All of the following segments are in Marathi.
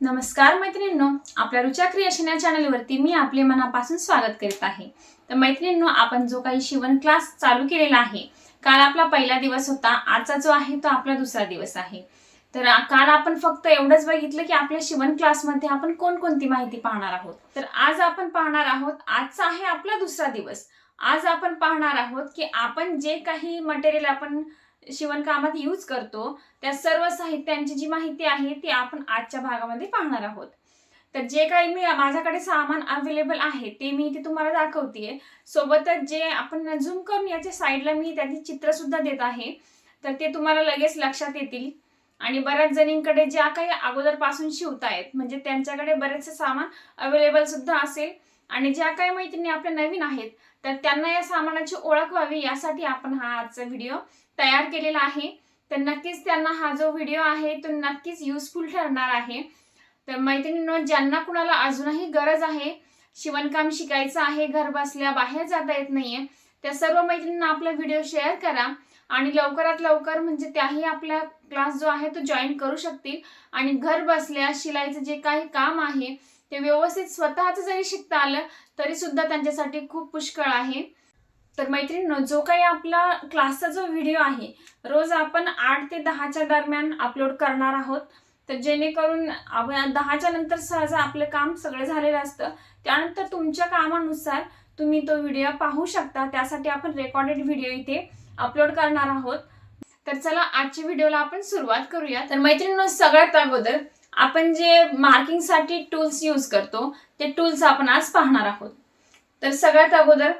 नमस्कार मैत्रिणींनो आपल्या रुचा क्रिएशन या चॅनलवरती मी आपले मनापासून स्वागत करीत आहे. तर मैत्रिणींनो आपण जो काही शिवण क्लास चालू केलेला आहे काल आपला पहिला दिवस होता आजचा जो आहे तो आपला दुसरा दिवस आहे. तर काल आपण फक्त एवढंच बघितलं की आपल्या शिवण क्लासमध्ये आपण कोणकोणती माहिती पाहणार आहोत. तर आज आपण पाहणार आहोत आजचा आहे आपला दुसरा दिवस. आज आपण पाहणार आहोत की आपण जे काही मटेरियल आपण शिवणकामात यूज करतो त्या सर्व साहित्यांची जी माहिती आहे ती आपण आजच्या भागामध्ये पाहणार आहोत. तर जे काही मी माझ्याकडे सामान अवेलेबल आहे ते मी इथे तुम्हाला दाखवते सोबतच जे आपण झूम करून याच्या साईडला मी त्याची चित्रसुद्धा देत आहे. तर ते तुम्हाला लगेच लक्षात येतील. आणि बऱ्याच जणींकडे ज्या काही अगोदरपासून शिवतायत म्हणजे त्यांच्याकडे बरेचसे सामान अवेलेबल सुद्धा असेल. आणि ज्या काही मैत्रिणी आपल्या नवीन आहेत तर त्यांना या सामानाची ओळख व्हावी यासाठी आपण हा आजचा व्हिडिओ तयार केलेला आहे. तर नक्कीच त्यांना हा जो व्हिडिओ आहे तो नक्कीच युजफुल ठरणार आहे. तर मैत्रिणींनो ज्यांना कुणाला अजूनही गरज आहे शिवणकाम शिकायचं आहे घर बसल्या बाहेर जाता येत नाहीये त्या सर्व मैत्रिणींना आपला व्हिडिओ शेअर करा आणि लवकरात लवकर म्हणजे त्याही आपला क्लास जो आहे तो जॉईन करू शकतील. आणि घर बसल्या शिलाईचं जे काही काम आहे ते व्यवस्थित स्वतःच जरी शिकता आलं तरी सुद्धा त्यांच्यासाठी खूप पुष्कळ आहे. तर मैत्रिणींनो जो काही आपला क्लासचा जो व्हिडिओ आहे रोज आपण आठ ते दहाच्या दरम्यान अपलोड करणार आहोत. तर जेणेकरून दहाच्या नंतर सहज आपलं काम सगळं झालेलं असतं. त्यानंतर तुमच्या कामानुसार तुम्ही तो व्हिडिओ पाहू शकता. त्यासाठी आपण रेकॉर्डेड व्हिडिओ इथे अपलोड करणार आहोत. तर चला आजच्या व्हिडिओला आपण सुरुवात करूया. तर मैत्रिणींनो सगळ्यात अगोदर आपण जे मार्किंगसाठी टूल्स यूज करतो ते टूल्स आपण आज पाहणार आहोत. तर सगळ्यात अगोदर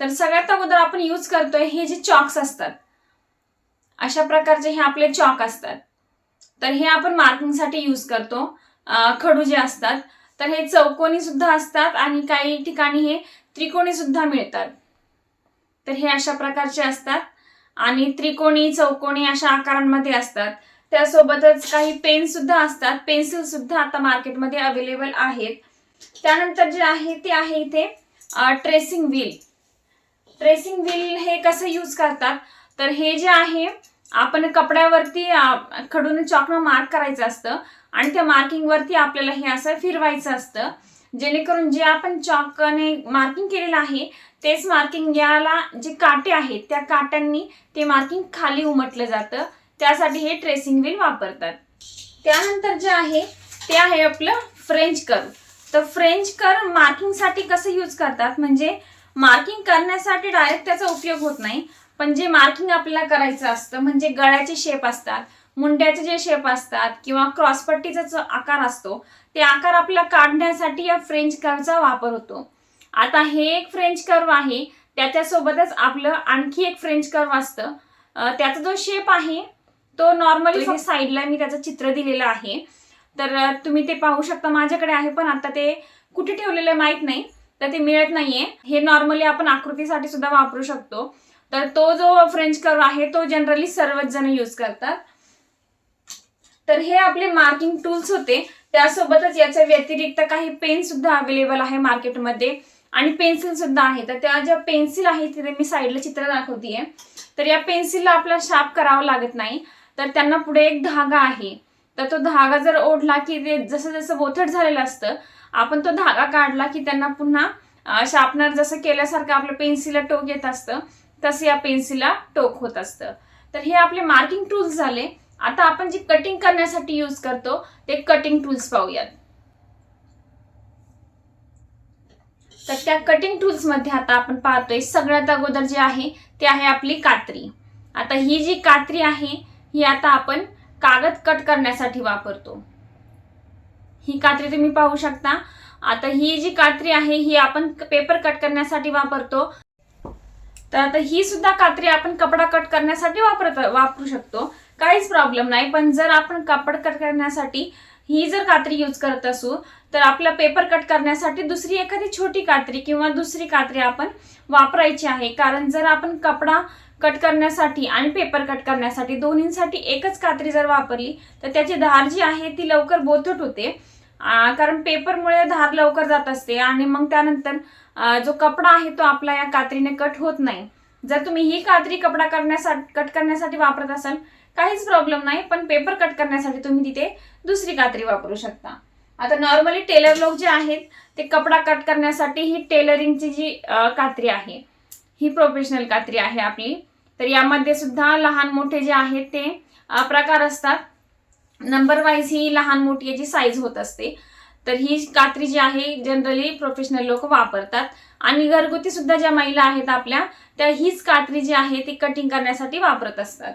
तर सगळ्यात अगोदर आपण यूज करतोय हे जे चॉक्स असतात. अशा प्रकारचे हे आपले चॉक असतात. तर हे आपण मार्किंगसाठी यूज करतो. खडू जे असतात तर हे चौकोनी सुद्धा असतात आणि काही ठिकाणी हे त्रिकोणी सुद्धा मिळतात. तर हे अशा प्रकारचे असतात आणि त्रिकोणी चौकोनी अशा आकारांमध्ये असतात. त्यासोबतच काही पेन सुद्धा असतात. पेन्सिल सुद्धा आता मार्केटमध्ये अवेलेबल आहेत. त्यानंतर जे आहे ते आहे इथे ट्रेसिंग व्हील ट्रेसिंग व्हील हे कसं यूज करतात? तर हे जे आहे आपण कपड्यावरती खडून चॉकनं मार्क करायचं असतं आणि त्या मार्किंगवरती आपल्याला हे असं फिरवायचं असतं. जेणेकरून जे आपण चॉकने मार्किंग केलेलं आहे तेच मार्किंग याला जे काटे आहेत त्या काट्यांनी ते मार्किंग खाली उमटलं जातं. त्यासाठी हे ट्रेसिंग व्हील वापरतात. त्यानंतर जे आहे ते आहे आपलं फ्रेंच कर्व तर फ्रेंच कर्व मार्किंगसाठी कसं यूज करतात? म्हणजे मार्किंग करण्यासाठी डायरेक्ट त्याचा उपयोग होत नाही. पण जे मार्किंग आपल्याला करायचं असतं म्हणजे गळ्याचे शेप असतात मुंड्याचे जे शेप असतात किंवा क्रॉसपट्टीचा जो आकार असतो ते आकार आपला काढण्यासाठी या फ्रेंच कर्वचा वापर होतो. आता हे एक फ्रेंच कर्व आहे त्याच्यासोबतच आपलं आणखी एक फ्रेंच कर्व असतं. त्याचा जो शेप आहे तो नॉर्मली साईडला मी त्याचं चित्र दिलेलं आहे. तर तुम्ही ते पाहू शकता माझ्याकडे आहे पण आता ते कुठे ठेवलेलं आहे माहीत नाही तर ते मिळत नाहीये. हे नॉर्मली आपण आकृतीसाठी सुद्धा वापरू शकतो. तर तो जो फ्रेंच कर्व आहे तो जनरली सर्वच जण यूज करतात. तर हे आपले मार्किंग टूल्स होते. त्यासोबतच याच्या व्यतिरिक्त काही पेन सुद्धा अवेलेबल आहे मार्केटमध्ये आणि पेन्सिल सुद्धा आहे. तर त्या ज्या पेन्सिल आहे तिथे मी साईडला चित्र दाखवतीये. तर या पेन्सिलला आपला शार्प करावा लागत नाही. तर त्यांना पुढे एक धागा आहे. तर तो धागा जर ओढला की ते जसं जसं बोथट झालेलं असतं आपण तो धागा काढला की त्यांना पुन्हा शार्पनर जसं केल्यासारखं आपल्या पेन्सिलला टोक येत असतं तसं या पेन्सिलला टोक होत असतं. तर हे आपले मार्किंग टूल्स झाले. आता आपण जे कटिंग करण्यासाठी यूज करतो ते कटिंग टूल्स पाहूयात. तर त्या कटिंग टूल्समध्ये आता आपण पाहतोय सगळ्यात अगोदर जे आहे ते आहे आपली कात्री. आता ही जी कात्री आहे ही आता आपण कागद कट करण्यासाठी वापरतो. ही कात्री तुम्ही पाहू शकता. आता ही जी कात्री आहे ही आपण पेपर कट करण्यासाठी वापरतो. तर आता ही सुद्धा कात्री आपण कपडा कट करण्यासाठी वापरत वापरू शकतो. काहीच प्रॉब्लेम नाही पण जर आपण कापड कट करण्यासाठी ही जर कात्री यूज करत असू तर आपला पेपर कट करण्यासाठी दुसरी एखादी छोटी कात्री किंवा दुसरी कात्री आपण वापरायची आहे. कारण जर आपण कपडा कट करण्यासाठी आणि पेपर कट करण्यासाठी दोन्हींसाठी एकच कात्री जर वापरली तर त्याची धार जी आहे ती लवकर बोथट होते. कारण पेपरमुळे धार लवकर जात असते आणि मग त्यानंतर जो कपडा आहे तो आपला या कात्रीने कट होत नाही. जर तुम्ही ही कात्री कपडा करण्यासाठी कट करण्यासाठी वापरत असाल काहीच प्रॉब्लेम नाही पण पेपर कट करण्यासाठी तुम्ही तिथे दुसरी कात्री वापरू शकता. आता नॉर्मली टेलर लोक जे आहेत ते कपडा कट करण्यासाठी ही टेलरिंगची जी कात्री आहे ही प्रोफेशनल कात्री आहे आपली. तर यामध्ये सुद्धा लहान मोठे जे आहेत ते प्रकार असतात. नंबर वाईज ही लहान मोठी याची साईज होत असते. तर ही कात्री जी आहे जनरली प्रोफेशनल लोक वापरतात. आणि घरगुती सुद्धा ज्या महिला आहेत आपल्या त्या हीच कात्री जी आहे ती कटिंग करण्यासाठी वापरत असतात.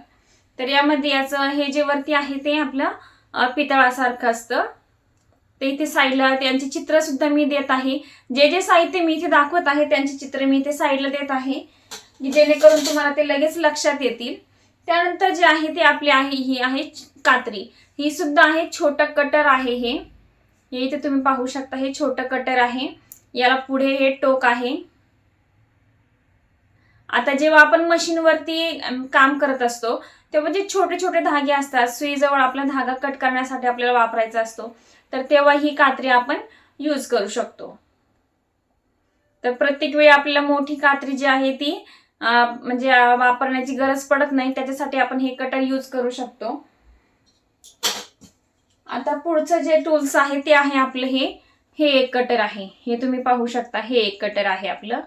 तर यामध्ये याचं हे जे वरती आहे ते आपलं पितळासारखं असतं. ते इथे साईडला त्यांचे चित्र सुद्धा मी देत आहे. जे जे साहित्य मी इथे दाखवत आहे त्यांचे चित्र मी इथे साईडला देत आहे. की जेणेकरून तुम्हाला ते लगेच लक्षात येतील. त्यानंतर जे आहे ते आपली आहे ही आहे कात्री. ही सुद्धा आहे छोटं कटर आहे हे. हे इथे तुम्ही पाहू शकता हे छोटं कटर आहे. याला पुढे हे टोक आहे. आता जेव्हा आपण मशीनवरती काम करत असतो तेव्हा जे छोटे छोटे धागे असतात सुईजवळ आपला धागा कट करण्यासाठी आपल्याला वापरायचा असतो तर तेव्हा ही कात्री आपण यूज करू शकतो. तर प्रत्येक वेळी आपल्याला मोठी कात्री जी आहे ती म्हणजे वापरण्याची गरज पडत नाही त्याच्यासाठी आपण हे कटर यूज करू शकतो. आता पुढचं जे टूल्स आहे ते आहे आपलं हे. हे एक कटर आहे. हे तुम्ही पाहू शकता हे एक कटर आहे आपलं.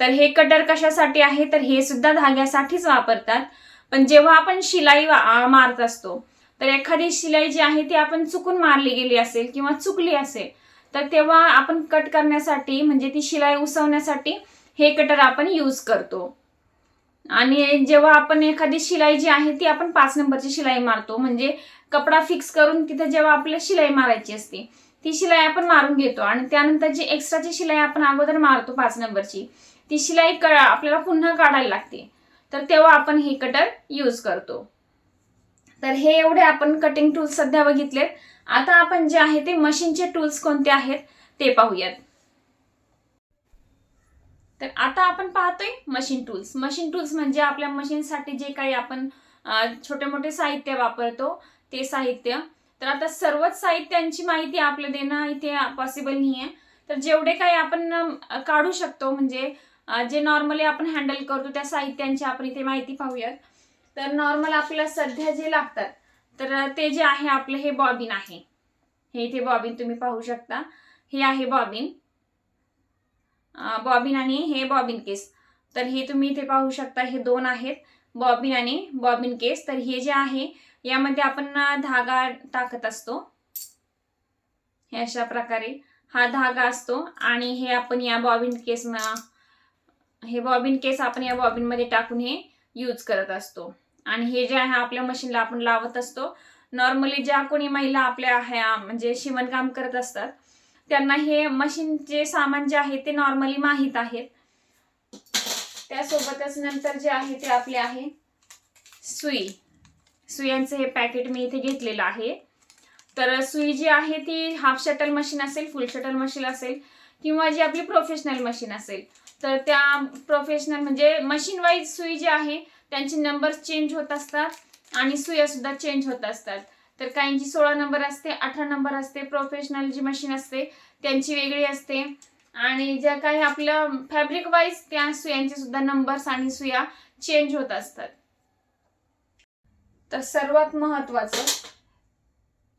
तर हे कटर कशासाठी आहे? तर हे सुद्धा धाग्यासाठीच वापरतात. पण जेव्हा आपण शिलाई मारत असतो तर एखादी शिलाई जी आहे ती आपण चुकून मारली गेली असेल किंवा चुकली असेल तर तेव्हा आपण कट करण्यासाठी म्हणजे ती शिलाई उसवण्यासाठी हे कटर आपण यूज करतो. आणि जेव्हा आपण एखादी शिलाई जी आहे ती आपण पाच नंबरची शिलाई मारतो. म्हणजे कपडा फिक्स करून तिथे जेव्हा आपल्याला शिलाई मारायची असते ती शिलाई आपण मारून घेतो. आणि त्यानंतर जी एक्स्ट्राची शिलाई आपण अगोदर मारतो पाच नंबरची ती शिलाई क आपल्याला पुन्हा काढायला लागते. तर तेव्हा आपण हे कटर यूज करतो. तर हे एवढे आपण कटिंग टूल्स सध्या बघितलेत. आता आपण जे आहे ते मशीनचे टूल्स कोणते आहेत ते पाहूयात. तर आता आपण पाहतोय मशीन टूल्स मशीन टूल्स म्हणजे आपल्या मशीनसाठी जे काही आपण छोटे मोठे साहित्य वापरतो ते साहित्य. तर आता सर्वच साहित्यांची माहिती आपलं देणं इथे पॉसिबल नाही आहे तर जेवढे काही आपण काढू शकतो म्हणजे जे नॉर्मली आपण हँडल करतो त्या साहित्यांची आपण इथे माहिती पाहूयात. तर नॉर्मल आपल्याला सध्या जे लागतात तर ते जे आहे आपलं हे बॉबिन आहे. हे इथे बॉबिन तुम्ही पाहू शकता. हे आहे बॉबिन. बॉबिन आणि हे बॉबिन केस. तर हे तुम्ही इथे पाहू शकता हे दोन आहेत. बॉबिन आणि बॉबिन केस. तर हे जे आहे यामध्ये आपण धागा टाकत असतो. हे अशा प्रकारे. हा धागा असतो आणि हे आपण या बॉबिन केस हे बॉबिन केस आपण या बॉबिनमध्ये टाकून हे यूज करत असतो. आणि हे जे आहे आपल्या मशीनला आपण लावत असतो. नॉर्मली ज्या कोणी महिला आपल्या ह्या म्हणजे शिवणकाम करत असतात त्यांना हे मशीनचे सामान जे आहे ते नॉर्मली माहीत आहेत त्यासोबतच नंतर जे आहे ते आपले आहे सुई. सुयांचं हे पॅकेट मी इथे घेतलेलं आहे. तर सुई जी आहे ती हाफ शटल मशीन असेल फुल शटल मशीन असेल किंवा जी आपली प्रोफेशनल मशीन असेल. तर त्या प्रोफेशनल म्हणजे मशीन वाईज सुई जी आहे त्यांचे नंबर चेंज होत असतात आणि सुया सुद्धा चेंज होत असतात. तर काहींची सोळा नंबर असते अठरा नंबर असते प्रोफेशनल जी मशीन असते त्यांची वेगळी असते. आणि ज्या काही आपलं फॅब्रिक वाईज त्या सुयांचे सुद्धा नंबर्स आणि सुया चेंज होत असतात. तर सर्वात महत्वाचं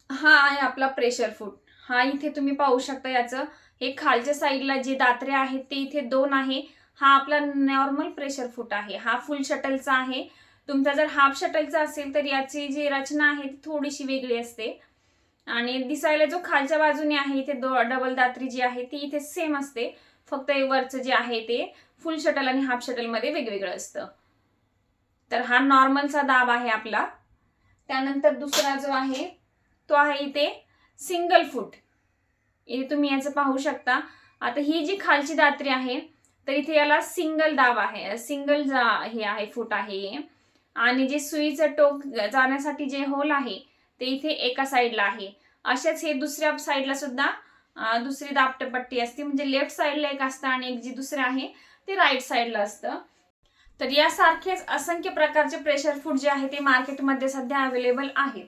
हा आहे आपला प्रेशर फूड हा इथे तुम्ही पाहू शकता याचं. हे खालच्या साईडला जे दात्रे आहेत ते इथे दोन आहे. हा आपला नॉर्मल प्रेशर फूट आहे. हा फुल शटलचा आहे. तुमचा जर हाफ शटलचा असेल तर याची जी रचना आहे ती थोडीशी वेगळी असते. आणि दिसायला जो खालच्या बाजूने आहे इथे दो डबल दात्री जी आहे ती इथे सेम असते. फक्त वरचं जे आहे ते फुल शटल आणि हाफ शटलमध्ये वेगवेगळं असतं. तर हा नॉर्मलचा दाब आहे आपला. त्यानंतर दुसरा जो आहे तो आहे इथे सिंगल फूट इथे तुम्ही याचं पाहू शकता. आता ही जी खालची दात्री आहे तर इथे याला सिंगल दाब आहे. सिंगल जा हे आहे फूट आहे आणि जे सुईचं टोक जाण्यासाठी जे होल आहे ते इथे एका साईडला आहे. असेच हे दुसऱ्या साईडला सुद्धा दुसरी दापटपट्टी असते. म्हणजे लेफ्ट साईडला एक असतं आणि एक जे दुसरं आहे ते राईट साईडला असतं. तर यासारखेच असंख्य प्रकारचे प्रेशर फूड जे आहे ते मार्केटमध्ये सध्या अवेलेबल आहेत.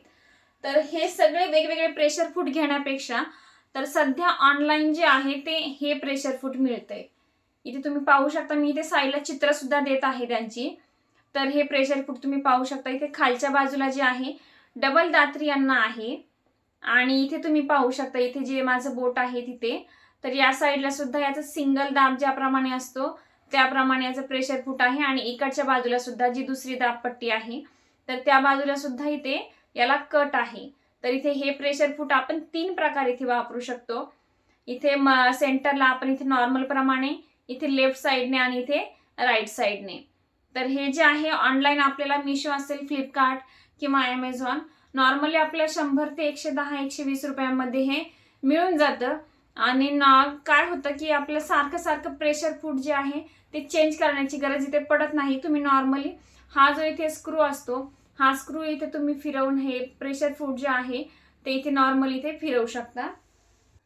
तर हे सगळे वेगवेगळे प्रेशर फूड घेण्यापेक्षा तर सध्या ऑनलाईन जे आहे ते हे प्रेशर फूड मिळतंय. इथे तुम्ही पाहू शकता मी इथे साईडला चित्रसुद्धा देत आहे त्यांची. तर हे प्रेशर फूड तुम्ही पाहू शकता? इथे खालच्या बाजूला जे आहे डबल दात्री यांना आहे. आणि इथे तुम्ही पाहू शकता इथे जे माझं बोट आहे तिथे तर या साईडला सुद्धा याचं सिंगल दाब ज्याप्रमाणे असतो त्याप्रमाणे याचं प्रेशर फूट आहे. आणि इकडच्या बाजूला सुद्धा जी दुसरी दाबपट्टी आहे तर त्या बाजूला सुद्धा इथे याला कट आहे. तर इथे हे प्रेशर फूट आपण तीन प्रकारे इथे वापरू शकतो. इथे म सेंटरला आपण इथे नॉर्मल प्रमाणे इथे लेफ्ट साईडने आणि इथे राईट साईडने तर हे जे आहे ऑनलाईन आपल्याला मिशो असेल फ्लिपकार्ट किंवा ॲमेझॉन नॉर्मली आपल्याला शंभर ते एकशे दहा एकशे वीस रुपयामध्ये हे मिळून जातं. आणि न काय होतं की आपलं सारखं सारखं प्रेशर फूड जे आहे ते चेंज करण्याची गरज इथे पडत नाही. तुम्ही नॉर्मली हा जो इथे स्क्रू असतो हा स्क्रू इथे तुम्ही फिरवून हे प्रेशर फूड जे आहे ते इथे नॉर्मली इथे फिरवू शकता.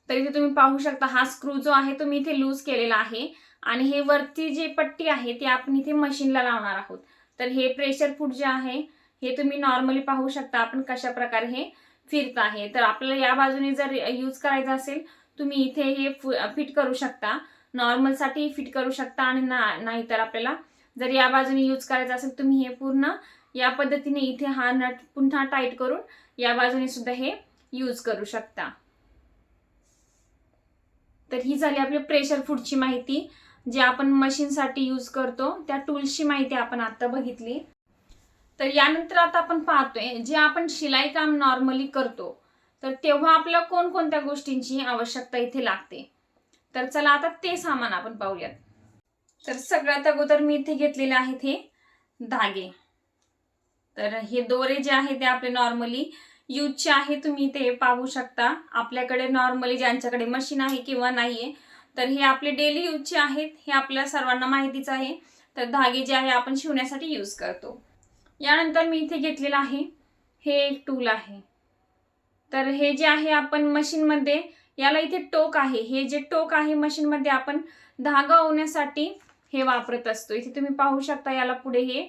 तर इथे तुम्ही पाहू शकता हा स्क्रू जो आहे तो मी इथे लूज केलेला आहे. आणि हे वरती जी पट्टी आहे ती आपण इथे मशीनला लावणार आहोत. तर हे प्रेशर फूड जे आहे हे तुम्ही नॉर्मली पाहू शकता आपण कशा प्रकारे हे फिरत आहे. तर आपल्याला या बाजूने जर यूज करायचं असेल तुम्ही इथे हे फिट करू शकता. नॉर्मलसाठी फिट करू शकता आणि ना नाहीतर आपल्याला जर या बाजूने यूज करायचं असेल तुम्ही हे पूर्ण या पद्धतीने इथे हा नट पुन्हा टाईट करून या बाजूने सुद्धा हे यूज करू शकता. तर ही झाली आपली प्रेशर फूडची माहिती जे आपण मशीनसाठी यूज करतो त्या टूल्सची माहिती आपण आता बघितली. तर यानंतर आता आपण पाहतोय जे आपण शिलाई काम नॉर्मली करतो तर तेव्हा आपल्या कोणकोणत्या गोष्टींची आवश्यकता इथे लागते? तर चला आता ते सामान आपण पाहूयात. तर सगळ्यात अगोदर मी इथे घेतलेले आहेत हे धागे. तर हे दोरे जे आहे ते आपले नॉर्मली यूजचे आहे तुम्ही ते पाहू शकता. आपल्याकडे नॉर्मली ज्यांच्याकडे मशीन आहे किंवा नाहीये तर हे आपले डेली यूजचे आहेत हे आपल्या सर्वांना माहितीच आहे. तर धागे जे आहे आपण शिवण्यासाठी यूज करतो. यानंतर मी इथे घेतलेलं आहे. हे एक टूल आहे. तर हे जे आहे आपण मशीनमध्ये याला इथे टोक आहे. हे जे टोक आहे मशीनमध्ये आपण धागा होण्यासाठी हे वापरत असतो. इथे तुम्ही पाहू शकता याला पुढे हे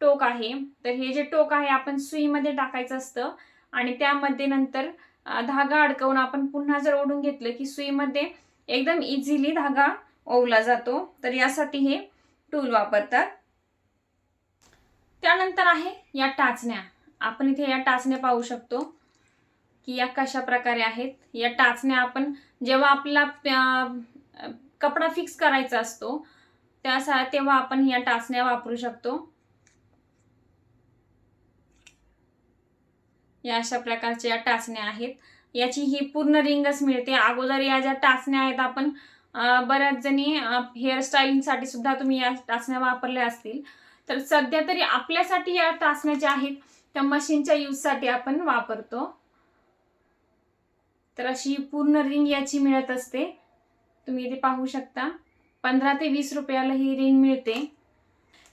टोक आहे. तर हे जे टोक आहे आपण सुईमध्ये टाकायचं असतं. आणि त्यामध्ये नंतर धागा अडकवून आपण पुन्हा जर ओढून घेतलं की सुईमध्ये एकदम इझिली धागा ओवला जातो तर यासाठी हे टूल वापरतात. त्यानंतर आहे या टाचण्या. आपण इथे या टाचण्या पाहू शकतो की या कशा प्रकारे आहेत. या टाचण्या आपण जेव्हा आपला कपडा फिक्स करायचा असतो त्या तेव्हा आपण या टाचण्या वापरू शकतो. या अशा प्रकारच्या या टाचण्या आहेत. याची ही पूर्ण रिंगच मिळते. अगोदर या ज्या टाचण्या आहेत आपण बऱ्याच जणी हेअरस्टाईलिंगसाठी सुद्धा तुम्ही या टाचण्या वापरल्या असतील. तर सध्या तरी आपल्यासाठी या टाचण्या ज्या आहेत त्या मशीनच्या यूजसाठी आपण वापरतो. तर अशी पूर्ण रिंग याची मिळत असते. तुम्ही इथे पाहू शकता. पंधरा ते वीस रुपयाला ही रिंग मिळते.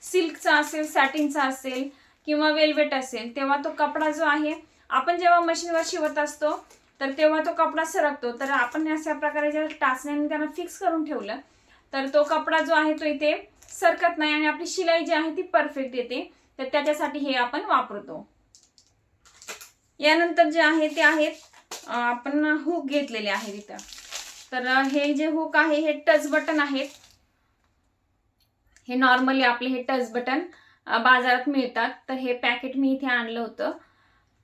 सिल्कचा असेल सॅटिनचा असेल किंवा वेल्वेट असेल तेव्हा तो कपडा जो आहे आपण जेव्हा मशीनवर शिवत असतो तर तेव्हा तो कपडा सरकतो. तर आपण अशा प्रकारे जर टाचण्याने त्यांना फिक्स करून ठेवलं तर तो कपडा जो आहे तो इथे सरकत नाही आणि आपली शिलाई जी आहे ती परफेक्ट येते. तर त्याच्यासाठी हे आपण वापरतो. यानंतर जे आहे ते आहेत आपण हुक घेतलेले आहेत इथं. तर हे जे हुक आहे हे टच बटन आहेत. हे नॉर्मली आपले हे टच बटन बाजारात मिळतात. तर हे पॅकेट मी इथे आणलं होतं.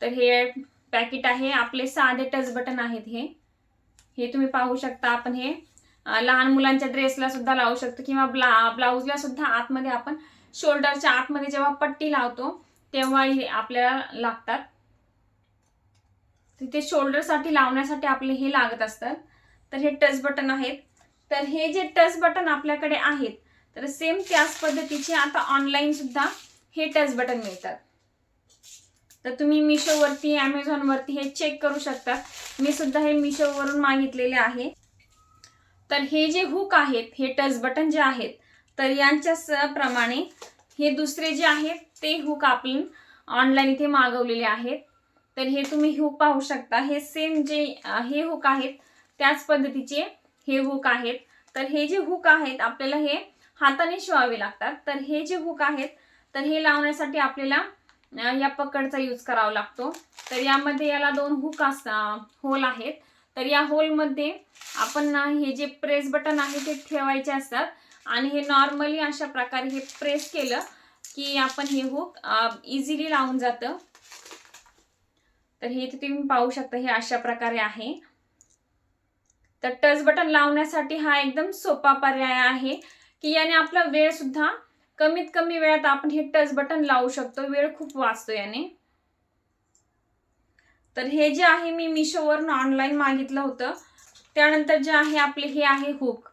तर हे पॅकेट आहे. आपले साधे टच बटन आहेत हे. हे तुम्ही पाहू शकता. आपण हे लहान मुलांच्या ड्रेसला सुद्धा लावू शकतो किंवा ब्ला ब्लाऊजला सुद्धा आतमध्ये आपण शोल्डरच्या आतमध्ये जेव्हा पट्टी लावतो तेव्हा हे आपल्याला लागतात. तिथे शोल्डरसाठी लावण्यासाठी आपले हे लागत असतात. तर हे टच बटन आहेत. तर हे जे टच बटन आपल्याकडे आहेत तर सेम त्याच पद्धतीचे आता ऑनलाईन सुद्धा हे टच बटन मिळतात. तर तुम्ही मिशोवरती ॲमेझॉनवरती हे चेक करू शकता. मी सुद्धा हे मिशोवरून मागितलेले आहे. तर हे जे हुक आहेत हे टच बटन जे आहेत तर यांच्या स- प्रमाणे हे दुसरे जे आहेत ते हुक आपण ऑनलाईन इथे मागवलेले आहेत. तर हे तुम्ही हुक पाहू शकता. हे सेम जे हे हुक आहेत त्याच पद्धतीचे हे हुक आहेत. तर हे जे हुक आहेत आपल्याला हे हाताने शिवावे लागतात. तर हे जे हुक आहेत तर हे लावण्यासाठी आपल्याला या पकडचा यूज करावा लागतो. तर यामध्ये याला दोन हुक अस होल आहेत. तर या होलमध्ये आपण हे जे प्रेस बटन आहे ते ठेवायचे असतात. आणि हे नॉर्मली अशा प्रकारे हे प्रेस केलं की आपण हे हुक इझिली लावून जातं. तर हे इथे तुम्ही पाहू शकता हे अशा प्रकारे आहे. तर टच बटन लावण्यासाठी हा एकदम सोपा पर्याय आहे की याने आपला वेळ सुद्धा कमीत कमी वेळात आपण हे टच बटन लावू शकतो. वेळ खूप वाचतो याने. तर हे जे आहे मी मिशोवरून ऑनलाईन मागितलं होतं. त्यानंतर जे आहे आपले हे आहे हुक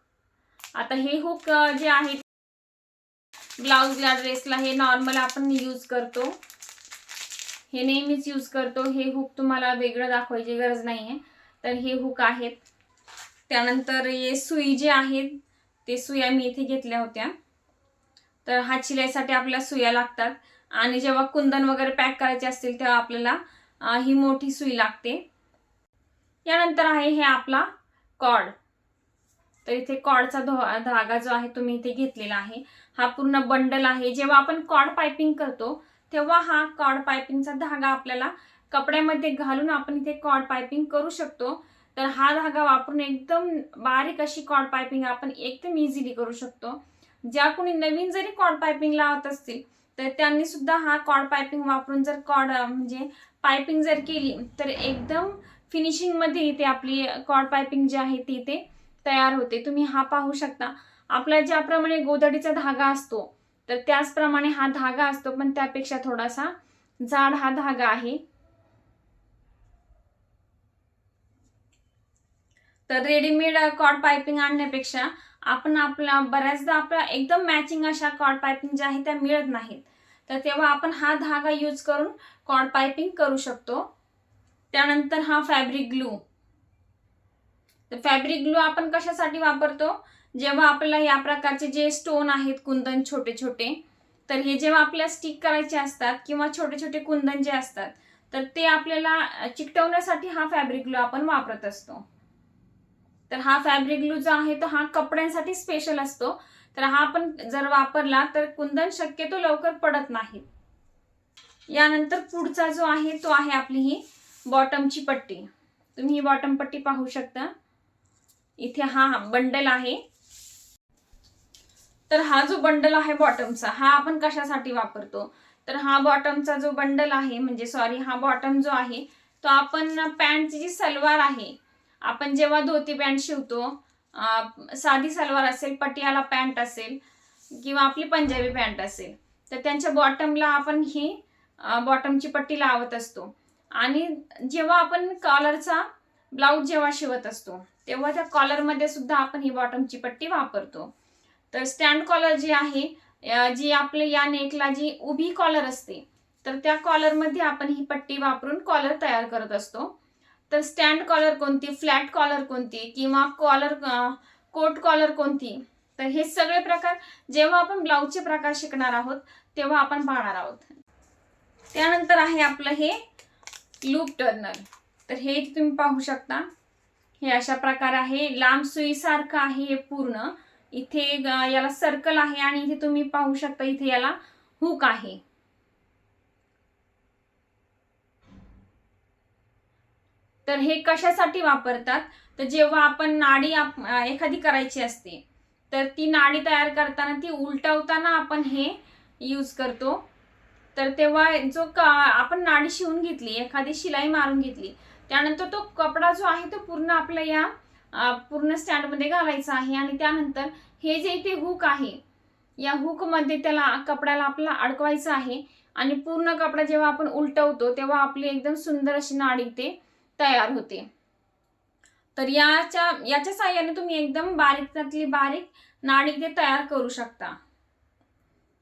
आता हे हुक जे आहे ब्लाऊजला ड्रेसला हे नॉर्मल आपण यूज करतो. हे नेहमीच यूज करतो. हे हुक तुम्हाला वेगळं दाखवायची गरज नाही आहे तर हे हुक आहेत. त्यानंतर हे सुई जे आहेत ते सुया मी इथे घेतल्या होत्या. तर हात शिलाईसाठी आपल्याला सुया लागतात. आणि जेव्हा कुंदन वगैरे पॅक करायचे असतील तेव्हा आपल्याला ही मोठी सुई लागते. यानंतर आहे हे आपला कॉड. तर इथे कॉडचा धो धागा जो आहे तुम्ही इथे घेतलेला आहे. हा पूर्ण बंडल आहे. जेव्हा आपण कॉड पायपिंग करतो तेव्हा हा कॉड पायपिंगचा धागा आपल्याला कपड्यामध्ये घालून आपण इथे कॉड पायपिंग करू शकतो. तर हा धागा वापरून एकदम बारीक अशी कॉड पायपिंग आपण एकदम इझिली करू शकतो. ज्या कोणी नवीन जरी कॉड पायपिंग लावत असतील तर त्यांनी सुद्धा हा कॉड पायपिंग वापरून जर कॉड म्हणजे पायपिंग जर केली तर एकदम फिनिशिंगमध्ये इथे आपली कॉड पायपिंग जी आहे ती इथे तयार होते. तुम्ही हा पाहू शकता. आपला ज्याप्रमाणे गोदडीचा धागा असतो तर त्याचप्रमाणे हा धागा असतो पण त्यापेक्षा थोडासा जाड हा धागा आहे. तर रेडीमेड कॉड पायपिंग आणण्यापेक्षा आपण आपला बऱ्याचदा आपला एकदम मॅचिंग अशा कॉड पायपिंग ज्या आहेत त्या मिळत नाहीत. तर तेव्हा आपण हा धागा यूज करून कॉड पायपिंग करू शकतो. त्यानंतर हा फॅब्रिक ग्लू तर फॅब्रिक ग्लू आपण कशासाठी वापरतो? जेव्हा आपल्याला या प्रकारचे जे स्टोन आहेत कुंदन छोटे छोटे तर हे जेव्हा आपल्याला स्टिक करायचे असतात किंवा छोटे छोटे कुंदन जे असतात तर ते आपल्याला चिकटवण्यासाठी हा फॅब्रिक ग्लू आपण वापरत असतो. तर हा फॅब्रिक ग्लू जो आहे तो हा कपड्यांसाठी स्पेशल असतो. तर हा आपण जर वापरला तर कुंदन शक्यतो लवकर पडत नाही. यानंतर पुढचा जो आहे तो आहे आपली ही बॉटमची पट्टी. तुम्ही ही बॉटम पट्टी पाहू शकता. इथे हा बंडल आहे. तर हा जो बंडल आहे बॉटमचा हा आपण कशासाठी वापरतो? तर हा बॉटमचा जो बंडल आहे म्हणजे सॉरी हा बॉटम जो आहे तो आपण पॅन्टची जी सलवार आहे आपण जेव्हा धोती पॅन्ट शिवतो साधी सलवार असेल पटियाला पॅन्ट असेल किंवा आपली पंजाबी पॅन्ट असेल तर त्यांच्या बॉटमला आपण ही बॉटमची पट्टी लावत असतो. आणि जेव्हा आपण कॉलरचा ब्लाऊज जेव्हा शिवत असतो तेव्हा त्या कॉलरमध्ये सुद्धा आपण ही बॉटमची पट्टी वापरतो. तर स्टँड कॉलर जी आहे जी आपली या नेकला जी उभी कॉलर असते तर त्या कॉलरमध्ये आपण ही पट्टी वापरून कॉलर तयार करत असतो. तर स्टँड कॉलर कोणती फ्लॅट कॉलर कोणती किंवा कॉलर कोट कॉलर कोणती? तर हे सगळे प्रकार जेव्हा आपण ब्लाऊजचे प्रकार शिकणार आहोत तेव्हा आपण पाहणार आहोत. त्यानंतर आहे आपलं हे लूप टर्नर. तर हे इथे तुम्ही पाहू शकता. हे अशा प्रकारे आहे. लांब सुईसारखं आहे हे पूर्ण. इथे ग- याला सर्कल आहे आणि इथे तुम्ही पाहू शकता इथे याला हुक आहे. तर हे कशासाठी वापरतात? तर जेव्हा आपण नाडी आप- एखादी करायची असते तर ती नाडी तयार करताना ती उलटवताना आपण हे यूज करतो. तर तेव्हा जो का आपण नाडी शिवून घेतली एखादी शिलाई मारून घेतली त्यानंतर तो कपडा जो आहे तो पूर्ण आपल्या या पूर्ण स्टँडमध्ये घालायचा आहे आणि त्यानंतर हे जे इथे हुक आहे या हुकमध्ये त्याला कपड्याला आपला अडकवायचं आहे आणि पूर्ण कपडा जेव्हा आपण उलटवतो तेव्हा आपली एकदम सुंदर अशी नाडी ते तयार होते. तर याच्या याच्या साह्याने तुम्ही एकदम बारीकातली बारीक नाडी ते तयार करू शकता.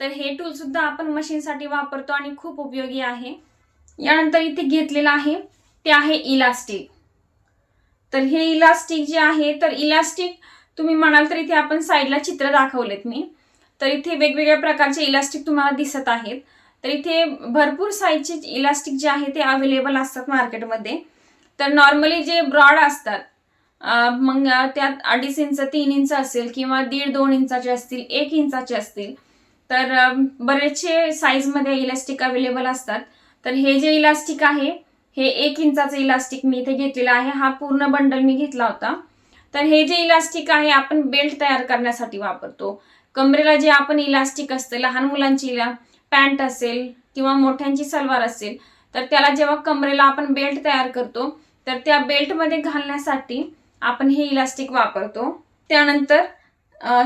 तर हे टूल सुद्धा आपण मशीनसाठी वापरतो आणि खूप उपयोगी आहे. यानंतर इथे घेतलेलं आहे ते आहे इलास्टिक तर हे इलास्टिक जे आहे तर इलास्टिक तुम्ही म्हणाल तर इथे आपण साईडला चित्र दाखवलेत मी. तर इथे वेगवेगळ्या प्रकारचे इलास्टिक तुम्हाला दिसत आहेत. तर इथे भरपूर साईजचे इलास्टिक जे आहे ते अवेलेबल असतात मार्केटमध्ये तर नॉर्मली जे ब्रॉड असतात मग त्यात अडीच इंच तीन इंच असेल किंवा दीड दोन इंचाचे असतील एक इंचाचे असतील तर बरेचसे साईजमध्ये इलास्टिक अवेलेबल असतात. तर हे जे इलास्टिक आहे हे एक इंचाचं इलास्टिक मी इथे घेतलेलं आहे. हा पूर्ण बंडल मी घेतला होता. तर हे जे इलास्टिक आहे आपण बेल्ट तयार करण्यासाठी वापरतो. कमरेला जे आपण इलास्टिक असतं लहान मुलांची इला पॅन्ट असेल किंवा मोठ्यांची सलवार असेल तर त्याला जेव्हा कमरेला आपण बेल्ट तयार करतो तर त्या बेल्टमध्ये घालण्यासाठी आपण हे इलास्टिक वापरतो. त्यानंतर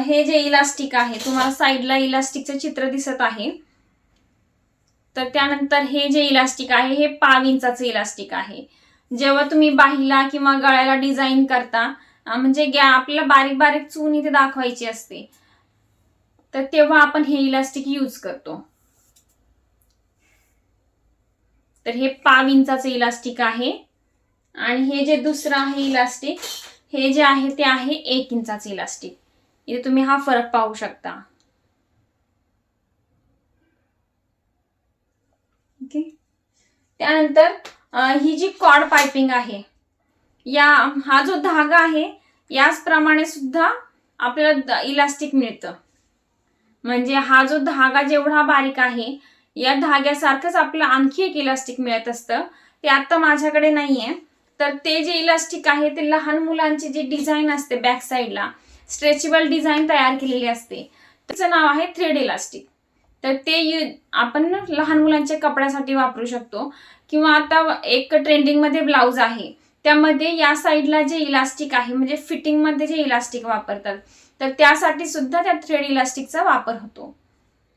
हे जे इलास्टिक आहे तुम्हाला साईडला इलास्टिकचं चित्र दिसत आहे. तर त्यानंतर हे जे इलास्टिक आहे हे पाव इंचाचं इलास्टिक आहे. जेव्हा तुम्ही बाहीला किंवा गळ्याला डिझाईन करता म्हणजे गॅ आपल्याला बारीक बारीक चून इथे दाखवायची असते. तर तेव्हा आपण हे इलास्टिक यूज करतो. तर हे पाव इंचाचं इलास्टिक आहे. आणि हे जे दुसरं आहे इलास्टिक हे जे आहे ते आहे एक इंचाचं इलास्टिक इथे तुम्ही हा फरक पाहू शकता. ओके? त्यानंतर ही जी कॉड पायपिंग आहे या हा जो धागा आहे याचप्रमाणे सुद्धा आपल्याला इलास्टिक मिळतं. म्हणजे हा जो धागा जेवढा बारीक आहे या धाग्यासारखंच आपल्याला आणखी एक इलास्टिक मिळत असतं. ते आता माझ्याकडे नाहीये. तर ते जे इलास्टिक आहे ते लहान मुलांची जी डिझाईन असते बॅक साईडला स्ट्रेचेबल डिझाईन तयार केलेली असते. त्याचं नाव आहे थ्रेड इलास्टिक तर ते यु- आपण लहान मुलांच्या कपड्यासाठी वापरू शकतो. किंवा आता एक ट्रेंडिंगमध्ये ब्लाऊज आहे. त्यामध्ये या साईडला जे इलास्टिक आहे म्हणजे फिटिंगमध्ये जे इलास्टिक वापरतात तर त्यासाठी सुद्धा त्या थ्रेड इलास्टिकचा वापर होतो.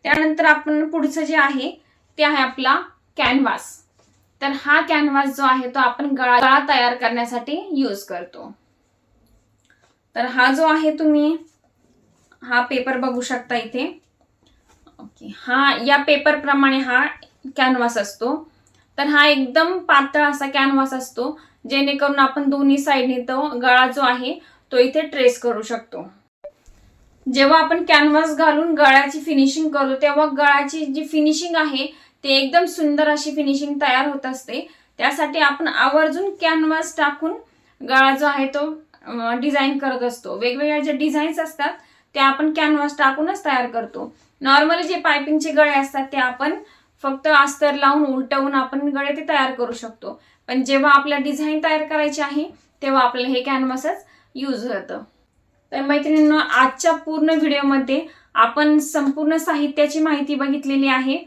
त्यानंतर आपण पुढचं जे आहे ते आहे आपला कॅनव्हास तर हा कॅनव्हास जो आहे तो आपण गळा गळा तयार करण्यासाठी यूज करतो. तर हा जो आहे तुम्ही हा पेपर बघू शकता इथे. ओके हा या पेपर प्रमाणे हा कॅनव्हास असतो. तर हा एकदम पातळ असा कॅनव्हास असतो जेणेकरून आपण दोन्ही साईडने तो गळा जो आहे तो इथे ट्रेस करू शकतो. जेव्हा आपण कॅनव्हास घालून गळ्याची फिनिशिंग करतो तेव्हा गळ्याची जी फिनिशिंग आहे ते एकदम सुंदर अशी फिनिशिंग तयार होत असते. त्यासाठी आपण आवर्जून कॅनव्हास टाकून गळा जो आहे तो डिझाईन करत असतो. वेगवेगळ्या ज्या डिझाईन्स असतात त्या आपण कॅनव्हास टाकूनच तयार करतो. नॉर्मली जे पायपिंगचे गळे असतात ते आपण फक्त अस्तर लावून उलटवून आपण गळे ते तयार करू शकतो. पण जेव्हा आपल्या डिझाईन तयार करायची आहे तेव्हा आपलं हे कॅनव्हासच यूज होतं. तर मैत्रिणींना आजच्या पूर्ण व्हिडिओमध्ये आपण संपूर्ण साहित्याची माहिती बघितलेली आहे.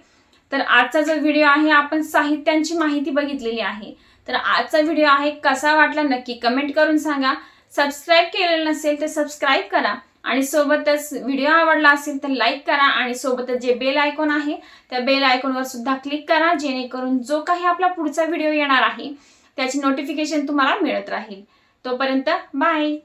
तर आजचा जो व्हिडिओ आहे आपण साहित्यांची माहिती बघितलेली आहे. तर आजचा व्हिडिओ आहे कसा वाटला नक्की कमेंट करून सांगा. सबस्क्राईब केलेलं नसेल तर सबस्क्राईब करा. आणि सोबतच व्हिडिओ आवडला असेल तर लाईक करा. आणि सोबतच जे बेल आयकॉन आहे त्या बेल आयकॉनवर सुद्धा क्लिक करा. जेणेकरून जो काही आपला पुढचा व्हिडिओ येणार आहे त्याची नोटिफिकेशन तुम्हाला मिळत राहील. तोपर्यंत बाय